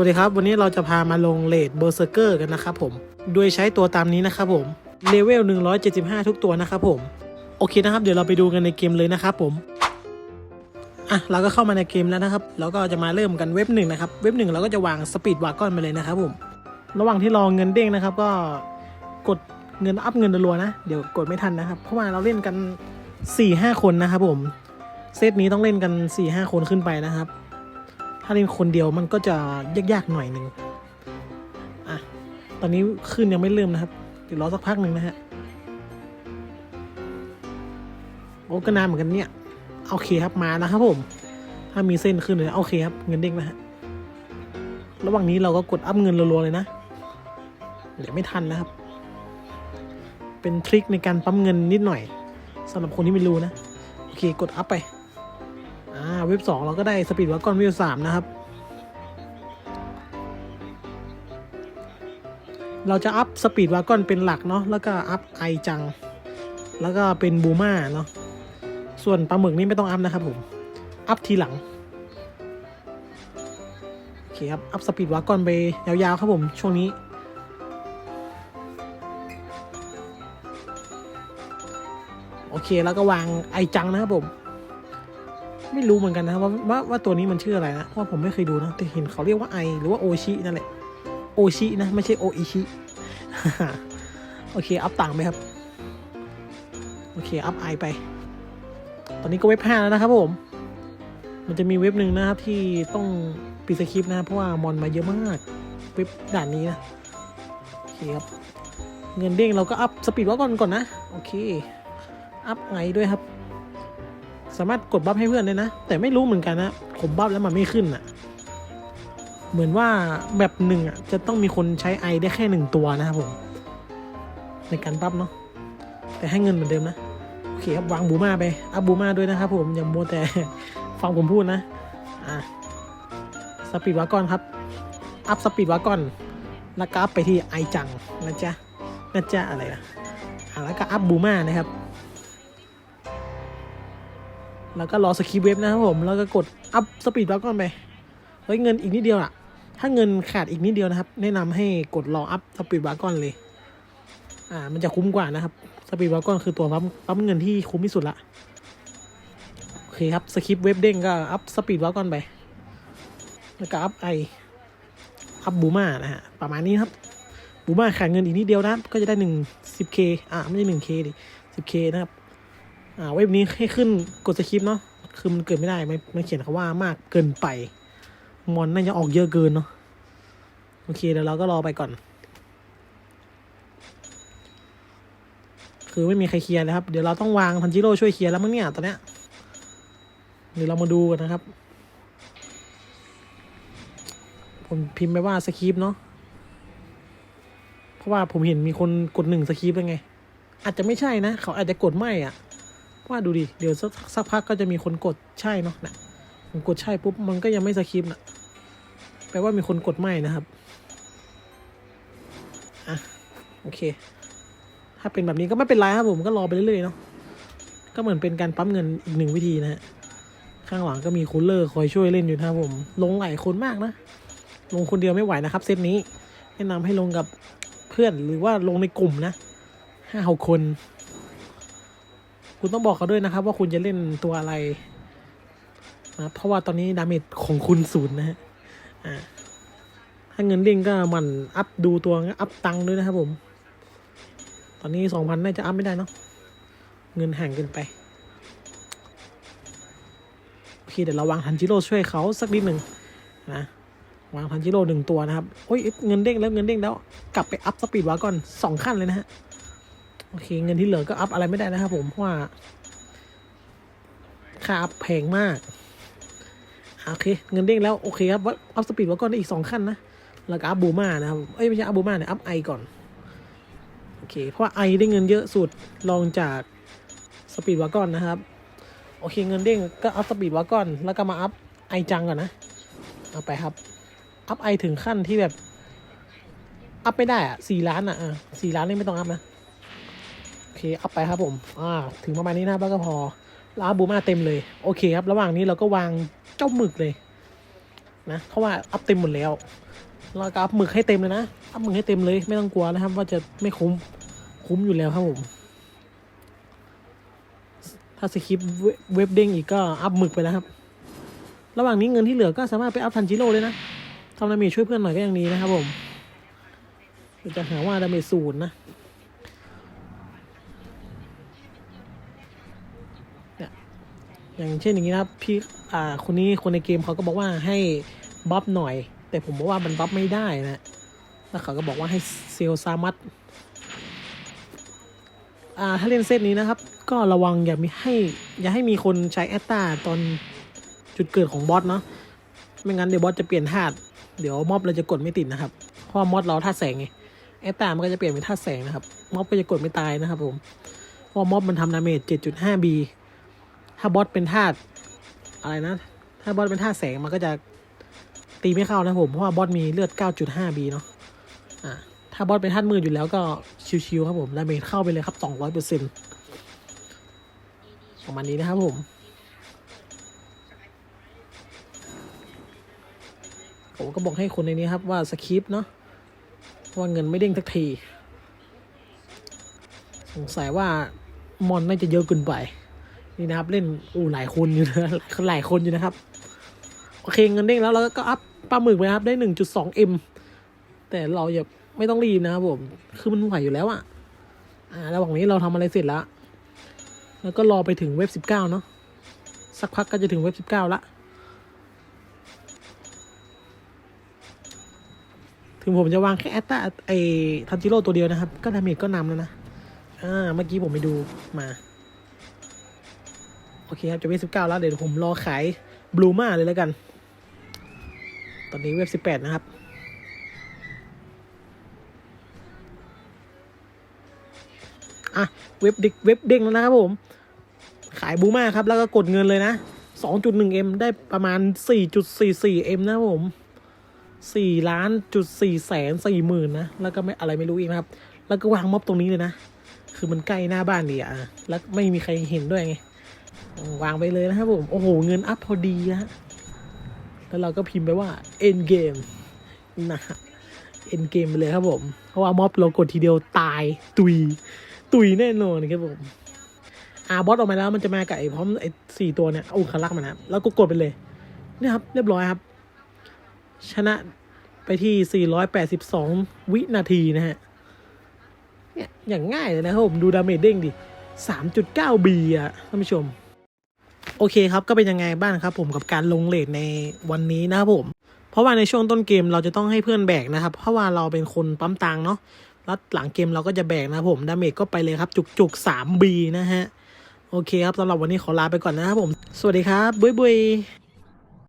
วัสดีครับ วันนี้เราจะพามาลงเลดเบอร์เซอร์เกอร์กันนะครับผม โดยใช้ตัวตามนี้นะครับผมเลเวล 175 ทุกตัวนะครับผม โอเคนะครับ เดี๋ยวเราไปดูกันในเกมเลยนะครับผมอะเราก็เข้ามาในเกมแล้วนะครับ เราก็จะมาเริ่มกันเว็บหนึ่งนะครับ เว็บหนึ่งเราก็จะวางสปีดวากอนไปเลยนะครับผม ระหว่างที่รอเงินเด้งนะครับ ก็กดเงินอัพเงินรัวนะ เดี๋ยวกดไม่ทันนะครับ เพราะว่าเราเล่นกัน 4-5 คนนะครับผม เซตนี้ต้องเล่นกัน 4-5 คนขึ้นไปนะครับ ถ้าเล่นคนเดียวมันก็จะยากๆหน่อยหนึ่งอะตอนนี้ขึ้นยังไม่เริ่มนะครับเดี๋ยวรอสักพักหนึ่งนะฮะโอ้ก็นานเหมือนกันเนี่ยโอเคครับมาแล้วครับผม ถ้ามีเส้นขึ้นเลยโอเคครับเงินเด้งนะฮะระหว่างนี้เราก็กดอัพเงินรัวๆเลยนะเดี๋ยวไม่ทันนะครับ เป็นทริคในการปั๊มเงินนิดหน่อยสำหรับคนที่ไม่รู้นะ โอเคกดอัพไป เว็บสองเราก็ได้สปีดวักกอนเว็บสามนะครับ เราจะอัพสปีดวักกอนเป็นหลักเนาะแล้วก็อัพไอจัง แล้วก็เป็นบูมาเนาะส่วนปลาหมึกนี่ไม่ต้องอัพนะครับผมอัพทีหลังโอเคครับอัพสปีดวักกอนไปยาวๆครับผมช่วงนี้โอเคแล้วก็วางไอจังนะครับผม ไม่รู้เหมือนกันนะว่าว่าว่าตัวนี้มันชื่ออะไรนะว่าผมไม่เคยดูนะแต่เห็นเขาเรียกว่าไอหรือว่าโอชินั่นแหละโอชินะไม่ใช่โออิชิโอเค อัพต่างไหมครับ โอเค อัพไอไป ตอนนี้ก็เว็บห้าแล้วนะครับผม มันจะมีเว็บหนึ่งนะครับที่ต้องปิดสคริปต์นะเพราะว่ามอนมาเยอะมากเว็บด่านนี้นะโอเคครับเงินเด้งเราก็อัพสปีดว่าก่อนก่อนนะ โอเค อัพไงด้วยครับ สามารถกดบัฟให้เพื่อนได้นะ แต่ไม่รู้เหมือนกันนะผมบัฟแล้วมันไม่ขึ้นอะ เหมือนว่าแบบหนึ่งอะจะต้องมีคนใช้ไอได้แค่หนึ่งตัวนะครับผมในการบัฟเนาะแต่ให้เงินเหมือนเดิมนะโอเคครับวางบูมาไปอัพบูมาด้วยนะครับผมอย่ามัวแต่ฟังผมพูดนะอะสปีดวากอนครับ อัพสปีดวากอนแล้วก็อัพไปที่ไอจังนะจ๊ะนะจ๊ะอะไรนะอะแล้วก็อัพบูมานะครับ แล้วก็รอสคริปเว็บนะครับผมแล้วก็กดอัพสปีดแล้วก่อนไปเฮ้ยเงินอีกนิดเดียวอะถ้าเงินขาดอีกนิดเดียวนะครับ แนะนำให้กดรออัพสปีดวากอนเลย อ่า มันจะคุ้มกว่านะครับสปีดวากอนคือตัวปั๊มปั๊มเงินที่คุ้มที่สุดละโอเคครับสคริปเว็บเด้งก็อัพสปีดวากอนไปแล้วก็อัพไออัพบูมานะฮะประมาณนี้ครับบูมาขาดเงินอีกนิดเดียวนะครับก็จะได้หนึ่งสิบเคอ่าไม่ใช่หนึ่งเคดิสิบเคนะครับ อ่าเว็บนี้ให้ขึ้นกดสคริปต์เนาะคือมันเกิดไม่ได้มันมันเขียนคำว่ามากเกินไป มอนน่าจะออกเยอะเกินเนาะโอเคเดี๋ยวเราก็รอไปก่อน คือไม่มีใครเคลียร์นะครับ เดี๋ยวเราต้องวางทันจิโร่ช่วยเคลียร์แล้วมั้งเนี่ยตอนเนี้ยเดี๋ยวเรามาดูกันนะครับ ผมพิมพ์ไปว่าสคริปต์เนาะเพราะว่าผมเห็นมีคนกดหนึ่งสคริปต์แล้วไง อาจจะไม่ใช่นะ เขาอาจจะกดไม่อะ ว่าดูดิ เดี๋ยวสักสักพักก็จะมีคนกดใช่เนาะนะผมกดใช่ปุ๊บมันก็ยังไม่สคริปต์นะแปลว่ามีคนกดไม่นะครับ อะ โอเค ถ้าเป็นแบบนี้ก็ไม่เป็นไรครับผมก็รอไปเรื่อยๆเนาะ ก็เหมือนเป็นการปั๊มเงินอีกหนึ่งวิธีนะฮะ ข้างหลังก็มีคูลเลอร์คอยช่วยเล่นอยู่นะครับผม ลงหลายคนมากนะ ลงคนเดียวไม่ไหวนะครับเซตนี้ แนะนำให้ลงกับเพื่อนหรือว่าลงในกลุ่มนะห้าหกคน คุณต้องบอกเขาด้วยนะครับ ว่าคุณจะเล่นตัวอะไรนะเพราะว่าตอนนี้ดาเมจของคุณศูนย์นะฮะอ่าถ้าเงินเด้งก็มันอัพดูตัวอัพตังด้วยนะครับผม ตอนนี้สองพันน่าจะอัพไม่ได้เนาะเงินห่างเกินไปโอเคเดี๋ยวเราวางทันจิโร่ช่วยเขาสักนิดหนึ่งนะวางทันจิโร่หนึ่งตัวนะครับโอ้ยเงินเด้งแล้วเงินเด้งแล้วกลับไปอัพสปีดวาก่อนสองขั้นเลยนะฮะ โอเค เงินที่เหลือก็อัพอะไรไม่ได้นะครับผมเพราะว่าค่าอัพแพงมากโอเค เงินเด้งแล้ว โอเคครับว่าอัพสปีดว่าก่อนได้อีกสองขั้นนะ แล้วก็อัพบูมานะครับ เอ้ย ไม่ใช่อัพบูมาเนี่ยอัพไอก่อน โอเค เพราะไอได้เงินเยอะสุดรองจากสปีดวากอนนะครับ โอเค เงินเด้งก็อัพสปีดวากอน แล้วก็มาอัพไอจังก่อนนะ เอาไปครับ อัพไอถึงขั้นที่แบบ อัพไม่ได้อะสี่ล้านอะอะสี่ล้านนี่ไม่ต้องอัพนะ เคอัพไปครับผมอ่าถึงประมาณนี้นะครับแล้วก็พอแล้วบูมาเต็มเลย โอเคครับ ระหว่างนี้เราก็วางเจ้าหมึกเลยนะเพราะว่าอัพเต็มหมดแล้วเราก็อัพหมึกให้เต็มเลยนะอัพหมึกให้เต็มเลยไม่ต้องกลัวนะครับ ว่าจะไม่คุ้มคุ้มอยู่แล้วครับผม ถ้าสคริปเว็บเด้งอีกก็อัพหมึกไปแล้วครับ ระหว่างนี้เงินที่เหลือก็สามารถไปอัพทันจิโร่เลยนะทำดาเมจช่วยเพื่อนหน่อยก็ยังดีนะครับผมจะหาว่าดาเมจศูนย์นะเนี่ย อย่างเช่นอย่างนี้นะครับพี่อ่าคนนี้คนในเกมเขาก็บอกว่าให้บัฟหน่อย แต่ผมบอกว่ามันบัฟไม่ได้นะแล้วเขาก็บอกว่าให้เซลซามัตอ่าถ้าเล่นเซตนี้นะครับ ก็ระวังอย่ามีให้อย่าให้มีคนใช้แอตตาตอนจุดเกิดของบอสเนาะไม่งั้นเดี๋ยวบอสจะเปลี่ยนธาตุเดี๋ยวม็อบเราจะกดไม่ติดนะครับเพราะมอสเราธาตุแสงไงแอตตามันก็จะเปลี่ยนเป็นธาตุแสงนะครับม็อบก็จะกดไม่ตายนะครับผมเพราะม็อบมันทำดาเมจ7.5 b ถ้าบอสเป็นธาตุอะไรนะ ถ้าบอสเป็นธาตุแสงมันก็จะตีไม่เข้านะผม เพราะว่าบอสมีเลือด 9.5 b เนาะอ่าถ้าบอสเป็นธาตุมืดอยู่แล้วก็ชิวๆครับผมดาเมจเข้าไปเลยครับ 200เปอร์เซ็นต์ประมาณนี้นะครับผมผมก็บอกให้คนในนี้ครับว่าสคริปต์เนาะว่าเงินไม่เด้งสักที สงสัยว่ามอนน่าจะเยอะเกินไป นี่นะครับ เล่นอู้หลายคนอยู่นะหลายคนอยู่นะครับ โอเคเงินเด้งแล้วเราก็อัพปลาหมึกไปครับได้ 1.2m แต่เราอย่าไม่ต้องรีบนะครับผมคือมันไหวอยู่แล้วอะอ่าระหว่างนี้เราทำอะไรเสร็จแล้ว แล้วก็รอไปถึงเว็บ19เก้าเนาะสักพักก็จะถึงเว็บ19ละถึงผมจะวางแค่แอตตาไอทันจิโร่ตัวเดียวนะครับ ก็ดาเมจก็นำแล้วนะอ่าเมื่อกี้ผมไปดูมา โอเคครับจะเว็บสิบเก้าแล้วเดี๋ยวผมรอขายบลูมาเลยแล้วกัน ตอนนี้เว็บสิบแปดนะครับอะเว็บดิกเว็บเด้งแล้วนะครับผม ขายบูมาครับ แล้วก็กดเงินเลยนะ 2.1m ได้ประมาณ 4.44m นะครับผมสี่ล้านจุดสี่แสนสี่หมื่นนะ แล้วก็ไม่อะไรไม่รู้อีกนะครับ แล้วก็วางม็อบตรงนี้เลยนะ คือมันใกล้หน้าบ้านดีอะแล้วไม่มีใครเห็นด้วยไง วางไปเลยนะครับผม โอ้โห เงินอัพพอดีนะแล้วเราก็พิมพ์ไปว่า end game นะฮะ end game ไปเลยครับผม เพราะว่าม็อบเรากดทีเดียวตายตุย ตุยแน่นอนครับผมอาบอสออกมาแล้วมันจะมากับไอ้พร้อมไอ้สี่ตัวเนี่ยอุคลักษ์มานะแล้วก็กดไปเลยเนี่ยครับ เรียบร้อยครับ ชนะไปที่ 482 วินาทีนะฮะ เนี่ย อย่างง่ายเลยนะครับผม ดูดาเมจเด้งดิ 3.9บีอะท่านผู้ชม โอเคครับก็เป็นยังไงบ้างครับ ผมกับการลงเลทในวันนี้นะครับผม เพราะว่าในช่วงต้นเกมเราจะต้องให้เพื่อนแบกนะครับ เพราะว่าเราเป็นคนปั๊มตังเนาะแล้วหลังเกมเราก็จะแบกนะผมดาเมจก็ไปเลยครับ จุกๆ 3B นะฮะ โอเคครับสำหรับวันนี้ขอลาไปก่อนนะครับผม สวัสดีครับ บ๊ายบาย